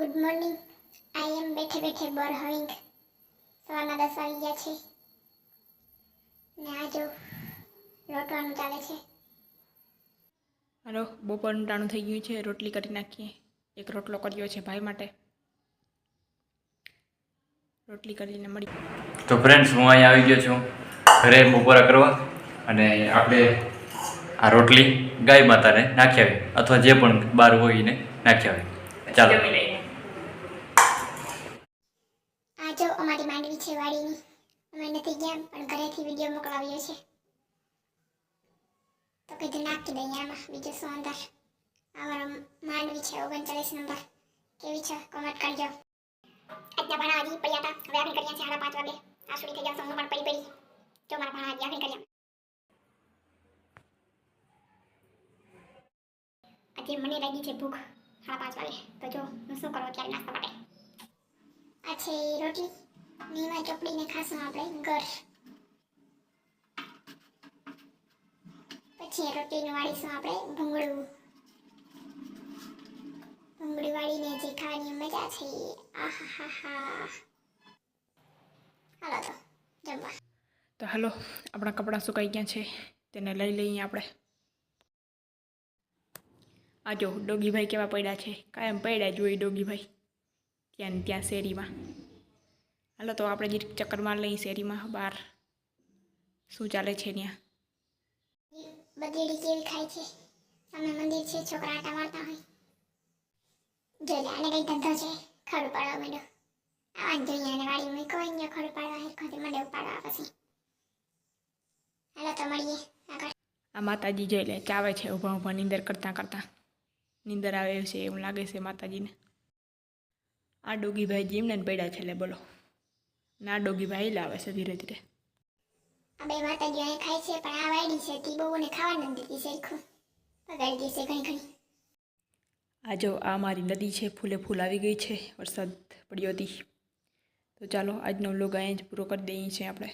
Good morning I એમ બેઠે બેઠે બોર હવિંગ સવારના દસ વાગી ગયા છે. ને આ જો રોટવાનું ચાલે છે. હાલો બપોરનું ટાણું થઈ ગયું છે. રોટલી કરી નાખીએ. એક રોટલો કર્યો છે ભાઈ માટે. રોટલી કરીને મળી. તો ફ્રેન્ડ્સ હું અહીંયા આવી ગયો છું. ઘરે બપોરા કરવા અને આપણે આ રોટલી ગાય માતાને નાખી આવી. અથવા જે પણ બહાર હોય એને નાખી આવી. ચાલો જમી લઈએ આ માંડવી છે વાડીની. અમે નથી ગયા, પણ ઘરેથી વીડિયો મોકલાવ્યો છે. તો કીધું નાખી દઈએ આમાં. બીજું શું અંદર અમારો માંડવી છે, ઓગણચાલીસ નંબર. કેવી છે? કોમેન્ટ કરજો. આજના ભણા હજી પડ્યા હતા. હવે આપણે કર્યા સાડા પાંચ વાગે. આ સુધી થઈ જાવ હું પણ પડી પડી. જો મારા ભણા હજી આપણે કર્યા આજે મને લાગી છે ભૂખ. સાડા પાંચ વાગે. તો જો, હું શું કરું અત્યારે નાસ્તા માટે? આ છે રોટલી. નીમાં ચોપડીને ખાશું આપણે, ઘર. પછી રોટીને વાળીશું આપણે, ભૂંગળું. ભૂંગળી વાળીને જે ખાવાની મજા છે હાલો તો, જમવા. તો હાલો, આપણા કપડાં સુકાઈ ગયા છે, તેને લઈ લઈએ આપણે. આ જો ડોગીભાઈ કેવા પડ્યા છે, કાયમ પડ્યા જ હોય ડોગીભાઈ. ત્યાં ત્યાં શેરીમાં. હાલો તો આપણે જે ચક્કર માર લઈએ શેરીમાં બહાર. શું ચાલે છે ત્યાં? બગેડી કેવી ખાય છે? સામે મંદિર છે છોકરા આટા મારતા હોય. જોઈ આને કઈ ધંધો છે ખડું પાડવા માંડ્યો. આવા જોઈએ અને વાડી મૂકો અહીંયા ખડું પાડવા હેરખોથી મંડે ઉપાડવા પછી હાલો તો મળીએ. આ માતાજી જોઈ લે ચાવે છે? ઊભા ઊભા નીંદર કરતાં કરતાં. નીંદર આવે છે એવું લાગે છે માતાજીને. આ ડોગીભાઈ જીમને પડ્યા છે લે બોલો. ના ડોગી ભાઈ લાવે છે ધીરે ધીરે. આ બે માતાજી અહીં ખાય છે પણ આ વાયડી છે તી બહુને ખાવા નથી દીધી સરખું પગાડી દેશે ઘણી ઘણી. આ જો આ મારી નદી છે ફૂલે ફૂલ આવી ગઈ છે વરસાદ પડ્યો હતી તો ચાલો આજનો વ્લોગ અહીંયા જ પૂરો કરી દઈએ છીએ આપણે.